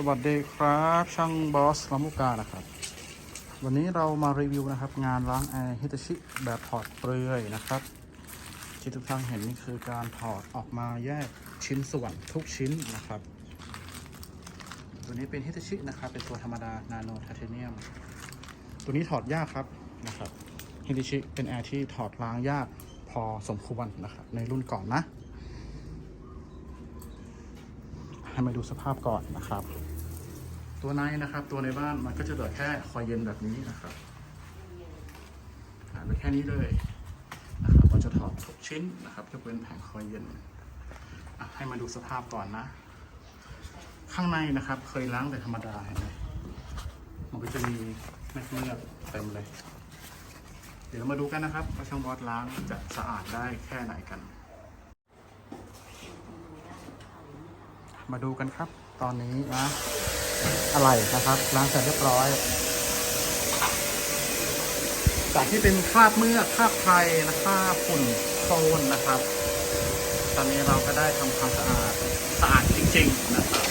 สวัสดีครับ ช่างบอสลามุกานะครับ วันนี้เรามารีวิวนะครับ งานล้างแอร์ฮิตาชิแบบถอดเปลือยนะครับ ที่ทุกท่านเห็นนี่คือการถอดออกมาแยกชิ้นส่วนทุกชิ้นนะครับ ตัวนี้เป็นฮิตาชินะครับ เป็นตัวธรรมดานาโนไทเทเนียม ตัวนี้ถอดยากครับนะครับฮิตาชิเป็นแอร์ที่ถอดล้างยากพอสมควรนะครับ ในรุ่นก่อนนะ ให้มาดูสภาพก่อนนะครับ ตัวในนะครับ ตัวในบ้านมันก็จะเหลือแค่คอยเย็นแบบนี้นะครับหายไปแค่นี้เลยนะครับเราจะถอดทุกชิ้นนะครับยกเว้นแผงคอยเย็นให้มาดูสภาพก่อนนะ ข้างในนะครับเคยล้างแต่ธรรมดาเห็นไหมมันก็จะมีเม็ดเมือกเต็มเลย เดี๋ยวมาดูกันนะครับว่าช่างบอสล้างจะสะอาดได้แค่ไหนกัน มาดูกันครับ ตอนนี้นะอะไรนะครับล้างเสร็จเรียบร้อย จากที่เป็นคราบเมือกคราบไครนะคราบฝุ่นโคลนนะครับ ตอนนี้เราก็ได้ทำความสะอาดสะอาดจริง ๆ นะครับ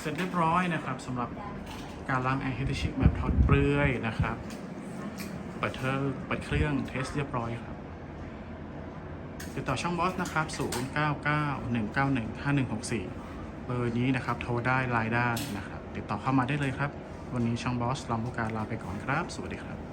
เสร็จเรียบร้อยนะครับสำหรับการล้างแอร์เฮดชิกแบบถอดเปลือยนะครับ เปิดเทอร์เปิดเครื่องเทสเรียบร้อยครับ ติดต่อช่องบอสนะครับ 0991915164 เบอร์นี้นะครับ โทรได้ไลน์ได้นะครับ ติดต่อเข้ามาได้เลยครับ วันนี้ช่องบอสลำพูการลาไปก่อนครับ สวัสดีครับ